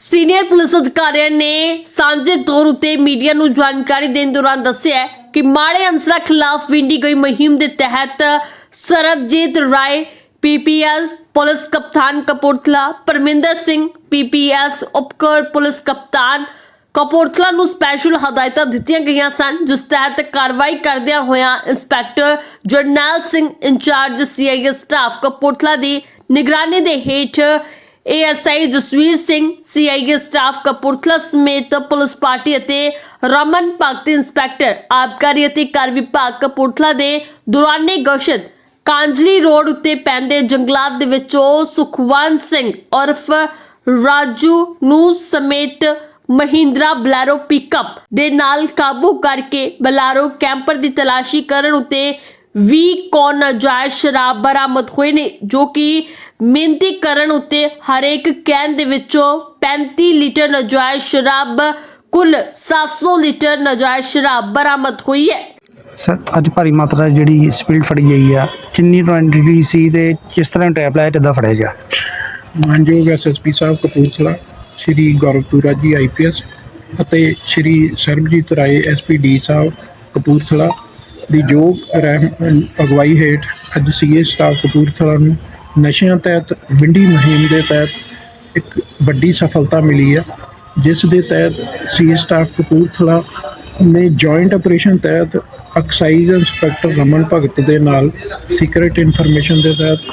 Senior police ਅਧਿਕਾਰੀਆਂ ਨੇ ਸਾਂਝੇ ਤੌਰ ਉਤੇ ਮੀਡੀਆ ਨੂੰ ਜਾਣਕਾਰੀ ਦੇਣ ਦੌਰਾਨ ਦੱਸਿਆ ਕਿ ਮਾੜੇ ਅਨਸਰਾਂ ਖਿਲਾਫ ਵਿੰਡੀ ਗਈ ਮੁਹਿੰਮ ਦੇ ਤਹਿਤ ਸਰਬਜੀਤ ਰਾਏ ਪੀਪੀਐਸ ਪੁਲਿਸ ਕਪਤਾਨ ਕਪੂਰਥਲਾ, ਪਰਮਿੰਦਰ ਸਿੰਘ ਪੀਪੀਐਸ ਉਪਕਰ ਪੁਲਿਸ ਕਪਤਾਨ ਕਪੂਰਥਲਾ ਨੂੰ ਸਪੈਸ਼ਲ ਹਦਾਇਤਾਂ ਦਿੱਤੀਆਂ ਗਈਆਂ ਸਨ, ਜਿਸ ਤਹਿਤ ਕਾਰਵਾਈ ਕਰਦਿਆਂ ਹੋਇਆਂ inspector Jarnail Singh in-charge CIA staff Kapurthala ਦੀ ਨਿਗਰਾਨੀ ਦੇ ਹੇਠ ASI Jasvir Singh CIA staff Kapurthala ਸਮੇਤ ਪੁਲਿਸ ਪਾਰਟੀ ਅਤੇ ਰਮਨ ਭਗਤ ਇੰਸਪੈਕਟਰ, ਆਬਕਾਰੀ ਅਤੇ ਕਰ ਵਿਭਾਗ ਕਪੂਰਥਲਾ ਦੇ ਦੌਰਾਨੇ ਗਸ਼ਤ ਕਾਂਜਲੀ ਰੋਡ ਉੱਤੇ ਪੈਂਦੇ ਜੰਗਲਾਤ ਦੇ ਵਿੱਚੋਂ ਸੁਖਵੰਤ ਸਿੰਘ ਉਰਫ ਰਾਜੂ ਨੂੰ ਸਮੇਤ ਮਹਿੰਦਰਾ ਬਲੈਰੋ ਪਿਕਅਪ ਦੇ ਨਾਲ ਕਾਬੂ ਕਰਕੇ ਬਲੈਰੋ ਕੈਂਪਰ ਦੀ ਤਲਾਸ਼ੀ ਕਰਨ ਉਤੇ 20 ਕੌਨ ਨਾਜਾਇਜ਼ ਸ਼ਰਾਬ ਬਰਾਮਦ ਹੋਏ ਨੇ ਜੋ ਕਿ ਮਿਹਨਤੀ ਕਰਨ ਉਤੇ ਹਰੇਕ ਕੈਨ ਦੇ ਵਿੱਚੋਂ 35 ਲੀਟਰ ਨਾਜਾਇਜ਼ ਸ਼ਰਾਬ ਕੁੱਲ 700 ਲੀਟਰ ਨਾਜਾਇਜ਼ ਸ਼ਰਾਬ ਬਰਾਮਦ ਹੋਈ ਹੈ। ਸਰ ਅੱਜ ਭਾਰੀ ਮਾਤਰਾ ਜਿਹੜੀ ਸਪੀਡ ਫੜੀ ਗਈ ਆ ਕਿੰਨੀ ਕੁਆਂਟੀਟੀ ਸੀ ਤੇ ਕਿਸ ਤਰ੍ਹਾਂ ਟੈਪ ਲਾਇਆ ਕਿੱਦਾਂ ਫੜਿਆ ਗਿਆ? ਮਾਨਯੋਗ ਐਸਐਸਪੀ ਸਾਹਿਬ ਕਪੂਰਥਲਾ ਸ਼੍ਰੀ ਗੌਰਵਪੁਰਾ ਜੀ ਆਈਪੀਐਸ ਅਤੇ ਸ਼੍ਰੀ ਸਰਬਜੀਤ ਰਾਏ ਐਸਪੀਡੀ ਸਾਹਿਬ ਕਪੂਰਥਲਾ ਦੀ ਜੋ ਰਹਿਮ ਅਗਵਾਈ ਹੇਠ ਅੱਜ ਸੀਏ ਸਟਾਫ ਕਪੂਰਥਲਾ ਨੂੰ ਨਸ਼ਿਆਂ ਤਹਿਤ, ਵਿੰਡੀ ਮੁਹਿੰਮ ਦੇ ਤਹਿਤ ਇੱਕ ਵੱਡੀ ਸਫਲਤਾ ਮਿਲੀ ਹੈ, ਜਿਸ ਦੇ ਤਹਿਤ ਸੀਏ ਸਟਾਫ ਕਪੂਰਥਲਾ ਨੇ ਜੁਆਇੰਟ ਆਪਰੇਸ਼ਨ ਤਹਿਤ ਐਕਸਾਈਜ਼ ਇੰਸਪੈਕਟਰ ਰਮਨ ਭਗਤ ਦੇ ਨਾਲ ਸੀਕ੍ਰੀਟ ਇਨਫੋਰਮੇਸ਼ਨ ਦੇ ਤਹਿਤ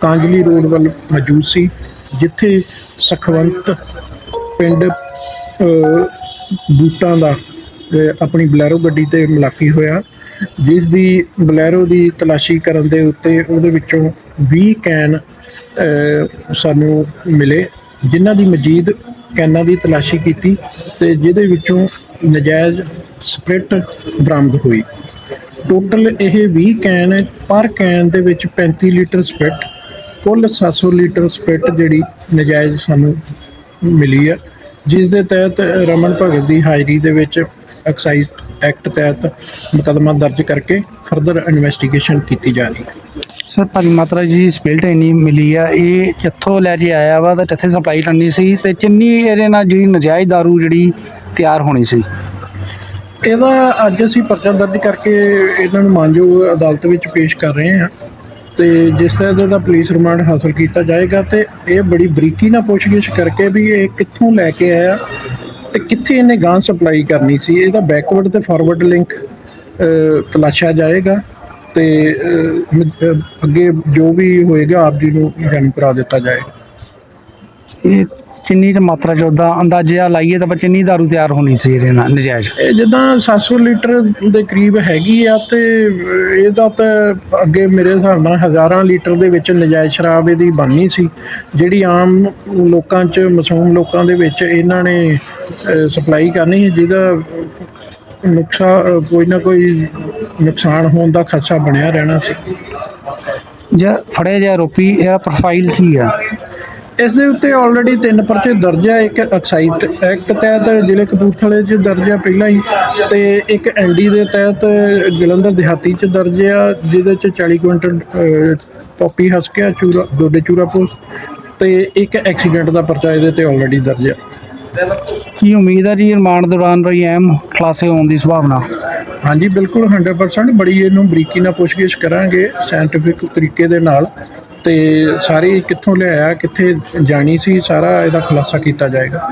ਕਾਂਜਲੀ ਰੋਡ ਵੱਲ ਮੌਜੂਦ ਸੀ, ਜਿੱਥੇ ਸਖਵੰਤ ਪਿੰਡ ਬੂਟਾਂ ਦਾ ਆਪਣੀ ਬਲੈਰੋ ਗੱਡੀ ਤੇ ਮੁਲਾਕੀ ਹੋਇਆ। ਜਿਸ ਦੀ ਬਲੈਰੋ ਦੀ ਤਲਾਸ਼ੀ ਕਰਨ ਦੇ ਉੱਤੇ ਉਹਦੇ ਵਿੱਚੋਂ 20 ਕੈਨ ਸਾਨੂੰ ਮਿਲੇ, ਜਿਨ੍ਹਾਂ ਦੀ ਮਜੀਦ ਕੈਨਾਂ ਦੀ ਤਲਾਸ਼ੀ ਕੀਤੀ ਤੇ ਜਿਹਦੇ ਵਿੱਚੋਂ ਨਜਾਇਜ਼ ਸਪ੍ਰਿਟ ਬਰਾਮਦ ਹੋਈ। ਟੋਟਲ ਇਹ 20 ਕੈਨ ਪਰ ਕੈਨ ਦੇ ਵਿੱਚ 35 ਲੀਟਰ ਸਪਿਟ ਕੁੱਲ 700 ਲੀਟਰ ਸਪਿਟ ਜਿਹੜੀ ਨਜਾਇਜ਼ ਸਾਨੂੰ ਮਿਲੀ ਹੈ, ਜਿਸ ਦੇ ਤਹਿਤ ਰਮਨ ਭਗਤ ਦੀ ਹਾਜ਼ਰੀ ਦੇ ਵਿੱਚ ਐਕਸਾਈਜ਼ ਐਕਟ ਤਹਿਤ ਮੁਕੱਦਮਾ ਦਰਜ ਕਰਕੇ ਫਰਦਰ ਇਨਵੈਸਟੀਗੇਸ਼ਨ ਕੀਤੀ ਜਾ ਰਹੀ ਹੈ। ਸਰ ਭਾਰੀ ਮਾਤਰਾ ਜੀ ਸਪੀਡ ਇੰਨੀ ਮਿਲੀ ਆ ਇਹ ਕਿੱਥੋਂ ਲੈ ਕੇ ਆਇਆ ਵਾ ਤੇ ਕਿੱਥੇ ਸਪਲਾਈ ਕਰਨੀ ਸੀ ਤੇ ਕਿੰਨੀ ਇਹਦੇ ਨਾਲ ਜਿਹੜੀ ਨਜਾਇਜ਼ ਦਾਰੂ ਜਿਹੜੀ ਤਿਆਰ ਹੋਣੀ ਸੀ? ਇਹਦਾ ਅੱਜ ਅਸੀਂ ਪਰਚਾ ਦਰਜ ਕਰਕੇ ਇਹਨਾਂ ਨੂੰ ਮਾਨਯੋਗ ਅਦਾਲਤ ਵਿੱਚ ਪੇਸ਼ ਕਰ ਰਹੇ ਹਾਂ ਤੇ ਜਿਸ ਤਰ੍ਹਾਂ ਇਹਦਾ ਪੁਲਿਸ ਰਿਮਾਂਡ ਹਾਸਲ ਕੀਤਾ ਜਾਏਗਾ ਤੇ ਇਹ ਬੜੀ ਬਰੀਕੀ ਨਾਲ ਪੁੱਛਗਿੱਛ ਕਰਕੇ ਵੀ ਇਹ ਕਿੱਥੋਂ ਲੈ ਕੇ ਆਇਆ ਤੇ ਕਿੱਥੇ ਇਹਨੇ ਗਾਂ ਸਪਲਾਈ ਕਰਨੀ ਸੀ? ਇਹਦਾ ਬੈਕਵਰਡ ਤੇ ਫਾਰਵਰਡ ਲਿੰਕ ਤਲਾਸ਼ਿਆ ਜਾਏਗਾ ਤੇ ਅੱਗੇ ਜੋ ਵੀ ਹੋਏਗਾ, ਆਪ ਜੀ ਨੂੰ ਜਾਣੂ ਕਰਾ ਦਿੱਤਾ ਜਾਏਗਾ। ਇਹ ਕਿੰਨੀ ਕੁ ਮਾਤਰਾ 'ਚ ਉਹਦਾ ਅੰਦਾਜ਼ਾ ਲਾਈਏ ਤਾਂ ਕਿੰਨੀ ਦਾਰੂ ਤਿਆਰ ਹੋਣੀ ਸੀ ਇਹਦੇ ਨਾਲ ਨਜਾਇਜ਼। ਇਹ ਜਿੱਦਾਂ 700 ਲੀਟਰ ਦੇ ਕਰੀਬ ਹੈਗੀ ਆ ਤੇ ਇਹਦਾ ਤਾਂ ਅੱਗੇ ਮੇਰੇ ਹਿਸਾਬ ਨਾਲ ਹਜ਼ਾਰਾਂ ਲੀਟਰ ਦੇ ਵਿੱਚ ਨਜਾਇਜ਼ ਸ਼ਰਾਬ ਇਹਦੀ ਬਣਨੀ ਸੀ ਜਿਹੜੀ ਆਮ ਲੋਕਾਂ 'ਚ ਮਾਸੂਮ ਲੋਕਾਂ ਦੇ ਵਿੱਚ ਇਹਨਾਂ ਨੇ ਸਪਲਾਈ ਕਰਨੀ ਸੀ ਜਿਹਦਾ ਨੁਕਸਾਨ ਕੋਈ ਨਾ ਕੋਈ ਨੁਕਸਾਨ ਹੋਣ ਦਾ ਖਦਸ਼ਾ ਬਣਿਆ ਰਹਿਣਾ ਸੀ। ਜਾਂ ਫੜਿਆ ਜਾ ਆਰੋਪੀ ਇਹਦਾ ਪ੍ਰੋਫਾਈਲ ਕੀ ਆ? ਇਸ ਦੇ ਉੱਤੇ ਆਲਰੇਡੀ ਤਿੰਨ ਪਰਚੇ ਦਰਜ ਹੈ ਇੱਕ ਐਕਸਾਈਜ਼ ਐਕਟ ਤਹਿਤ ਜ਼ਿਲ੍ਹੇ ਕਪੂਰਥਲੇ 'ਚ ਦਰਜ ਹੈ ਪਹਿਲਾਂ ਹੀ ਤੇ ਇੱਕ ਐਨਡੀ ਦੇ ਤਹਿਤ ਜਲੰਧਰ ਦਿਹਾਤੀ 'ਚ ਦਰਜ ਆ ਜਿਹਦੇ 'ਚ 40 ਕੁਇੰਟਲ ਅਹ, ਪੌਪੀ ਹਸਕਿਆ ਚੂਰਾ ਡੋਡੇ ਚੂਰਾ ਪੁਲਿਸ ਤੇ ਇੱਕ ਐਕਸੀਡੈਂਟ ਦਾ ਪਰਚਾ ਇਹਦੇ ਤੇ ਆਲਰੇਡੀ ਦਰਜ ਹੈ ਕੀ ਉਮੀਦ ਹੈ ਜੀ ਰਿਮਾਂਡ ਦੌਰਾਨ ਰਹੀ ਅਹਿਮ ਖੁਲਾਸੇ ਹੋਣ ਦੀ ਸੰਭਾਵਨਾ? ਹਾਂਜੀ, ਬਿਲਕੁਲ 100% ਬੜੀ ਇਹਨੂੰ ਬਰੀਕੀ ਨਾਲ ਪੁੱਛਗਿੱਛ ਕਰਾਂਗੇ ਸਾਇੰਟੀਫਿਕ ਤਰੀਕੇ ਦੇ ਨਾਲ। ਤੇ ਸਾਰੀ ਕਿੱਥੋਂ ਲਿਆਇਆ, ਕਿੱਥੇ ਜਾਣੀ ਸੀ, ਸਾਰਾ ਇਹਦਾ ਖੁਲਾਸਾ ਕੀਤਾ ਜਾਏਗਾ।